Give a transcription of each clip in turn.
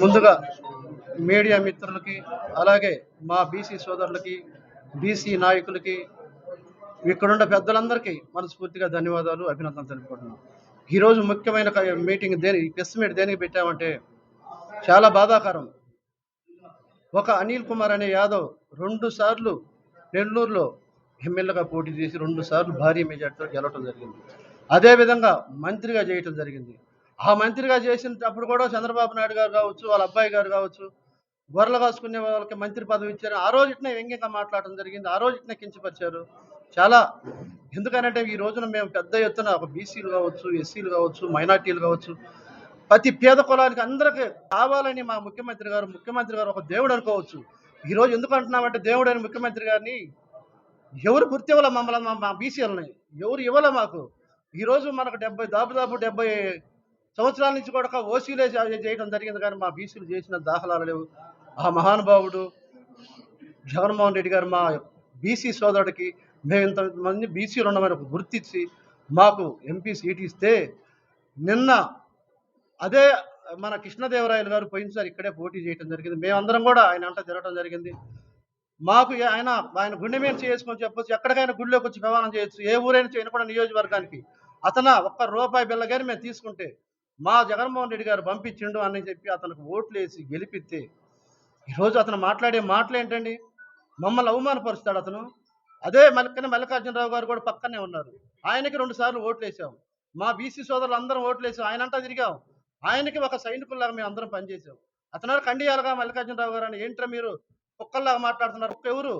ముందుగా మీడియా మిత్రులకి అలాగే మా బీసీ సోదరులకి బీసీ నాయకులకి ఇక్కడున్న పెద్దలందరికీ మనస్ఫూర్తిగా ధన్యవాదాలు అభినందనలు తెలుపుకుంటున్నాం. ఈరోజు ముఖ్యమైన మీటింగ్ దేని ప్రెస్ మీట్ దేనికి పెట్టామంటే చాలా బాధాకరం. ఒక అనిల్ కుమార్ అనే యాదవ్ రెండు సార్లు నెల్లూరులో ఎమ్మెల్యేగా పోటీ చేసి రెండు సార్లు భారీ మెజార్టీతో గెలవటం జరిగింది. అదేవిధంగా మంత్రిగా చేయటం జరిగింది. ఆ మంత్రిగా చేసినప్పుడు కూడా చంద్రబాబు నాయుడు గారు కావచ్చు వాళ్ళ అబ్బాయి గారు కావచ్చు గొర్రెలు కాసుకునే వాళ్ళకి మంత్రి పదవి ఇచ్చారు. ఆ రోజు వ్యంగ్యంగా మాట్లాడటం జరిగింది. ఆ రోజు కించపరిచారు. చాలా ఎందుకనంటే ఈ రోజున మేము పెద్ద ఎత్తున ఒక బీసీలు కావచ్చు ఎస్సీలు కావచ్చు మైనార్టీలు కావచ్చు ప్రతి పేద కులానికి అందరికీ కావాలని మా ముఖ్యమంత్రి గారు ముఖ్యమంత్రి గారు ఒక దేవుడు అనుకోవచ్చు. ఈ రోజు ఎందుకు అంటున్నామంటే దేవుడు అని ముఖ్యమంత్రి గారిని ఎవరు గుర్తివ్వాల మమ్మల్ని మా- మా బీసీలని ఎవరు ఇవ్వాల మాకు. ఈరోజు మనకు డెబ్బై దాదాపు డెబ్బై సంవత్సరాల నుంచి కూడా ఓసీలే చేయడం జరిగింది కానీ మా బీసీలు చేసిన దాఖలాలు లేవు. ఆ మహానుభావుడు జగన్మోహన్ రెడ్డి గారు మా బీసీ సోదరుడికి మేము ఇంతమంది బీసీలు ఉన్నామని ఒక గుర్తించి మాకు ఎంపీ సీట్ ఇస్తే నిన్న అదే మన కృష్ణదేవరాయలు గారు పోయినసారి ఇక్కడే పోటీ చేయడం జరిగింది. మేమందరం కూడా ఆయన అంట తిరగడం జరిగింది. మాకు ఆయన ఆయన గుండె మీద చేసుకొని చెప్పొచ్చు ఎక్కడికైనా గుడిలోకి వచ్చి ప్రమాణం చేయొచ్చు ఏ ఊరైనా చేయను కూడా నియోజకవర్గానికి. అతను ఒక్క రూపాయి బిల్ల కానీ మేము తీసుకుంటే మా జగన్మోహన్ రెడ్డి గారు పంపించిండు అని చెప్పి అతనికి ఓట్లు వేసి గెలిపితే ఈరోజు అతను మాట్లాడే మాటలు ఏంటండి? మమ్మల్ని అవమానపరుస్తాడు అతను. అదే మల్లికన మల్లికార్జునరావు గారు కూడా పక్కనే ఉన్నారు. ఆయనకి రెండు సార్లు ఓట్లు వేసాం మా బీసీ సోదరులు అందరం ఓట్లు వేసాం ఆయన అంతా తిరిగాం. ఆయనకి ఒక సైనికుల్లాగా మేము అందరం పనిచేసాం అతను కండియాలుగా మల్లికార్జునరావు గారు అని ఏంట్రా మీరు కుక్కల్లాగా మాట్లాడుతున్నారు? ఎవరు?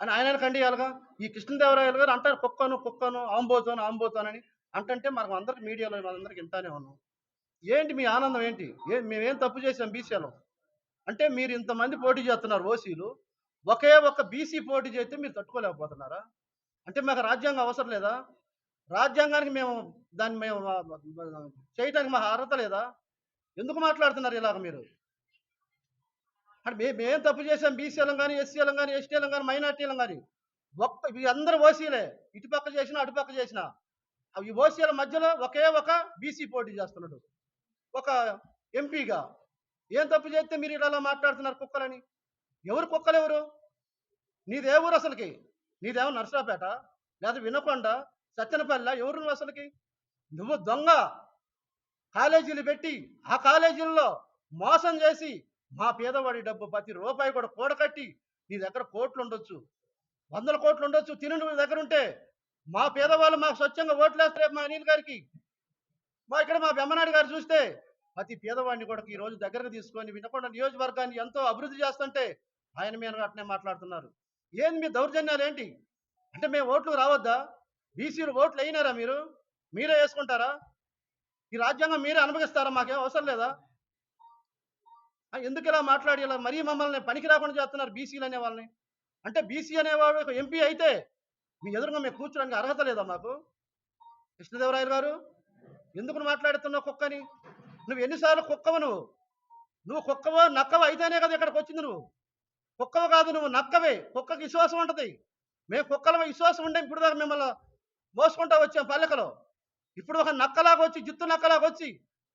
అని ఆయన కండియాలుగా? ఈ కృష్ణదేవరాయలు గారు అంటారు కుక్కను కుక్కను ఆంబోతాను ఆంబోతానని అంటుంటే మనం అందరికి మీడియాలో మనందరికి వింటానే ఉన్నాం. ఏంటి మీ ఆనందం ఏంటి? ఏ మేమేం తప్పు చేసాం బీసీలో అంటే మీరు ఇంతమంది పోటీ చేస్తున్నారు ఓసీలు ఒకే ఒక్క బీసీ పోటీ చేస్తే మీరు తట్టుకోలేకపోతున్నారా? అంటే మాకు రాజ్యాంగం అవసరం లేదా? రాజ్యాంగానికి మేము దాన్ని మేము చేయటానికి మాకు అర్హత లేదా? ఎందుకు మాట్లాడుతున్నారు ఇలాగ మీరు? అంటే మే తప్పు చేసాం బీసీలం కానీ ఎస్సీలం కానీ ఎస్టీలం కానీ మైనార్టీలం కానీ ఒక్క అందరూ ఓసీలే. ఇటుపక్క చేసినా అటుపక్క చేసినా. ఈ ఓసీల మధ్యలో ఒకే ఒక బీసీ పోటీ చేస్తున్నాడు. ఒక ఎంపీగా ఏం తప్పు చేస్తే మీరు ఇలా మాట్లాడుతున్నారు కుక్కలని? ఎవరు కుక్కలు ఎవరు? నీదే ఊరు అసలుకి? నీదేమో నర్సరాపేట లేదా వినకొండ సత్యనపల్లె ఎవరు నువ్వు అసలుకి? నువ్వు దొంగ. కాలేజీలు పెట్టి ఆ కాలేజీల్లో మోసం చేసి మా పేదవాడి డబ్బు ప్రతి రూపాయి కూడా కూడకట్టి నీ దగ్గర కోట్లు ఉండొచ్చు. వందల కోట్లు ఉండొచ్చు. తిను నీ దగ్గర ఉంటే మా పేదవాళ్ళు మాకు స్వచ్ఛంగా ఓట్లేస్తారు రేపు మా అనిల్ గారికి. మా ఇక్కడ మా బెమ్మనాయుడు గారు చూస్తే ప్రతి పేదవాడిని కూడా ఈ రోజు దగ్గరకు తీసుకొని వినకొండ నియోజకవర్గాన్ని ఎంతో అభివృద్ధి చేస్తుంటే ఆయన మీద అట్నే మాట్లాడుతున్నారు. ఏంది మీ దౌర్జన్యాలు ఏంటి? అంటే మేము ఓట్లు రావద్దా? బీసీలు ఓట్లు అయినారా మీరు? మీరే వేసుకుంటారా? ఈ రాజ్యాంగం మీరే అనుభవిస్తారా? మాకేం అవసరం లేదా? ఎందుకు ఇలా మాట్లాడి ఇలా మరీ మమ్మల్ని పనికి రాకుండా చేస్తున్నారు బీసీలు అనే వాళ్ళని? అంటే బీసీ అనేవాడు ఒక ఎంపీ అయితే మీ ఎదురుగా మేము కూర్చోడానికి అర్హత లేదా మాకు? కృష్ణదేవరాయలు గారు ఎందుకు మాట్లాడుతున్నావు కుక్కని? నువ్వు ఎన్నిసార్లు కుక్కవు నువ్వు? నువ్వు కుక్కవో నక్కవో? అయితేనే కదా ఇక్కడికి వచ్చింది నువ్వు. కుక్కవు కాదు నువ్వు నక్కవే. కుక్కకి విశ్వాసం ఉంటుంది. మేము కుక్కల విశ్వాసం ఉండే ఇప్పుడు దాకా మిమ్మల్ని మోసుకుంటా వచ్చాం పల్లెకలో. ఇప్పుడు ఒక నక్కలాగా వచ్చి జిత్తు నక్కలాగా వచ్చి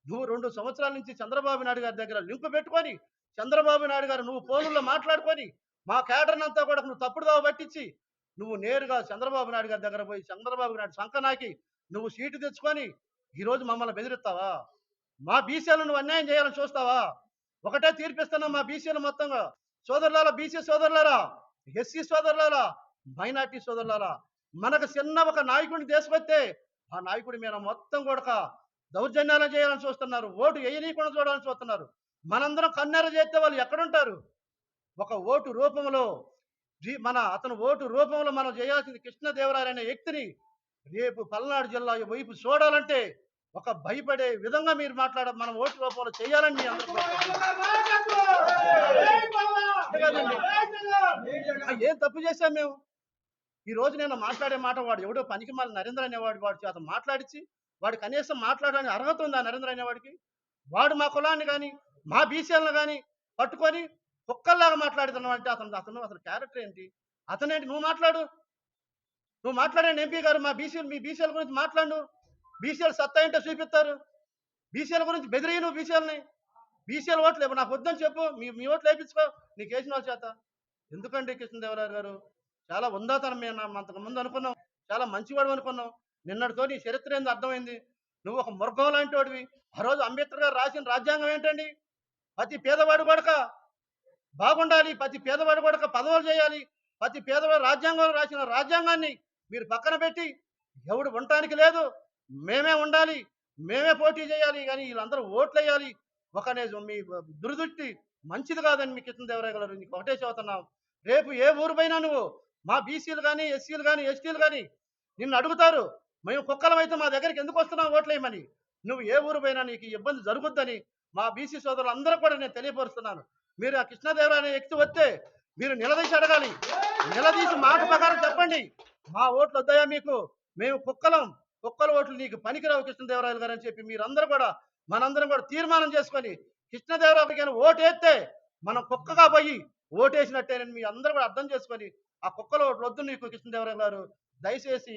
నువ్వు రెండు సంవత్సరాల నుంచి చంద్రబాబు నాయుడు గారి దగ్గర లింకు పెట్టుకొని చంద్రబాబు నాయుడు గారు నువ్వు ఫోన్లో మాట్లాడుకొని మా కేటర్నంతా కూడా నువ్వు తప్పుడు దావ పట్టించి నువ్వు నేరుగా చంద్రబాబు నాయుడు గారి దగ్గర పోయి చంద్రబాబు నాయుడు సంకనాకి నువ్వు సీటు తెచ్చుకొని ఈరోజు మమ్మల్ని బెదిరిస్తావా? మా బీసీలు నువ్వు అన్యాయం చేయాలని చూస్తావా? ఒకటే తీర్పిస్తున్నావు మా బీసీలు మొత్తంగా. సోదరులారా బీసీ సోదరులారా ఎస్సీ సోదరులారా మైనార్టీ సోదరులారా మనకు చిన్న ఒక నాయకుడిని తీసుకొస్తే ఆ నాయకుడి మీద మొత్తం కూడా దౌర్జన్యాలు చేయాలని చూస్తున్నారు. ఓటు వేయనీయకుండా చూడాలని చూస్తున్నారు. మనందరం కన్నెర చేస్తే వాళ్ళు ఎక్కడుంటారు? ఒక ఓటు రూపంలో మన అతను ఓటు రూపంలో మనం చేయాల్సింది కృష్ణదేవరాయలు అనే వ్యక్తిని రేపు పల్నాడు జిల్లా వైపు చూడాలంటే ఒక భయపడే విధంగా మీరు మాట్లాడ మనం ఓటు రూపంలో చేయాలని ఏం తప్పు చేశాం మేము? ఈ రోజు నేను మాట్లాడే మాట వాడు ఎవడో పనికి మాల నరేంద్ర అనేవాడు వాడి చేత మాట్లాడించి వాడు కనీసం మాట్లాడడానికి అర్హత ఉందా నరేంద్ర అనేవాడికి? వాడు మా కులాన్ని కానీ మా బీసీలను కానీ పట్టుకొని కుక్కల్లాగా మాట్లాడుతున్నావు అంటే అతను అతను అతను క్యారెక్టర్ ఏంటి? అతనేంటి? నువ్వు మాట్లాడు. నువ్వు మాట్లాడండి ఎంపీ గారు మా బీసీలు మీ బీసీల గురించి మాట్లాడు. బీసీలు సత్తా ఏంటో చూపిస్తారు. బీసీల గురించి బెదిరి నువ్వు బీసీలని బీసీల ఓట్లు ఇవ్వ నాకు వద్దని చెప్పు. మీ మీ ఓట్లు వేయించుకో. నీకు వేసిన వాళ్ళ చేత. ఎందుకండి కృష్ణదేవరాయ గారు? చాలా ఉందాతనం మేము అంతకు ముందు అనుకున్నాం. చాలా మంచివాడు అనుకున్నాం. నిన్నటితో నీ చరిత్ర ఏందో అర్థమైంది. నువ్వు ఒక మృగం లాంటి వాడివి. ఆ రోజు అంబేద్కర్ గారు రాసిన రాజ్యాంగం ఏంటండి? ప్రతి పేదవాడు కొడక. బాగుండాలి. ప్రతి పేదవాడు కూడా పదవులు చేయాలి. ప్రతి పేదవాడు రాజ్యాంగంలో రాసిన రాజ్యాంగాన్ని మీరు పక్కన పెట్టి ఎవడు ఉండటానికి లేదు. మేమే ఉండాలి. మేమే పోటీ చేయాలి. కానీ వీళ్ళందరూ ఓట్లు వేయాలి ఒక మీ దురదృష్టి మంచిది కాదని మీకు ఇచ్చిన దేవరాయ నీకు ఒకటే చెబుతున్నాం. రేపు ఏ ఊరు పోయినా నువ్వు మా బీసీలు కానీ ఎస్సీలు కానీ ఎస్టీలు కానీ నిన్ను అడుగుతారు. మేము కుక్కలం అయితే మా దగ్గరికి ఎందుకు వస్తున్నావు ఓట్లేయమని? నువ్వు ఏ ఊరు పోయినా నీకు ఇబ్బంది జరుగుద్దని మా బీసీ సోదరులు అందరూ కూడా నేను తెలియపరుస్తున్నాను. మీరు ఆ కృష్ణదేవరాయని వ్యక్తి వస్తే మీరు నిలదీసి అడగాలి. నిలదీసి మాట ప్రకారం చెప్పండి. మా ఓట్లు వద్దాయా మీకు. మేము కుక్కలం. కుక్కల ఓట్లు నీకు పనికిరావు కృష్ణదేవరాయలు గారు అని చెప్పి మీరందరూ కూడా మనందరం కూడా తీర్మానం చేసుకొని కృష్ణదేవరాయలు గారిని ఓటు వేస్తే మనం కుక్కగా పోయి ఓటేసినట్టేనని మీ అందరూ కూడా అర్థం చేసుకొని ఆ కుక్కల ఓట్లు వద్దు నీకు కృష్ణదేవరాయలు గారు. దయచేసి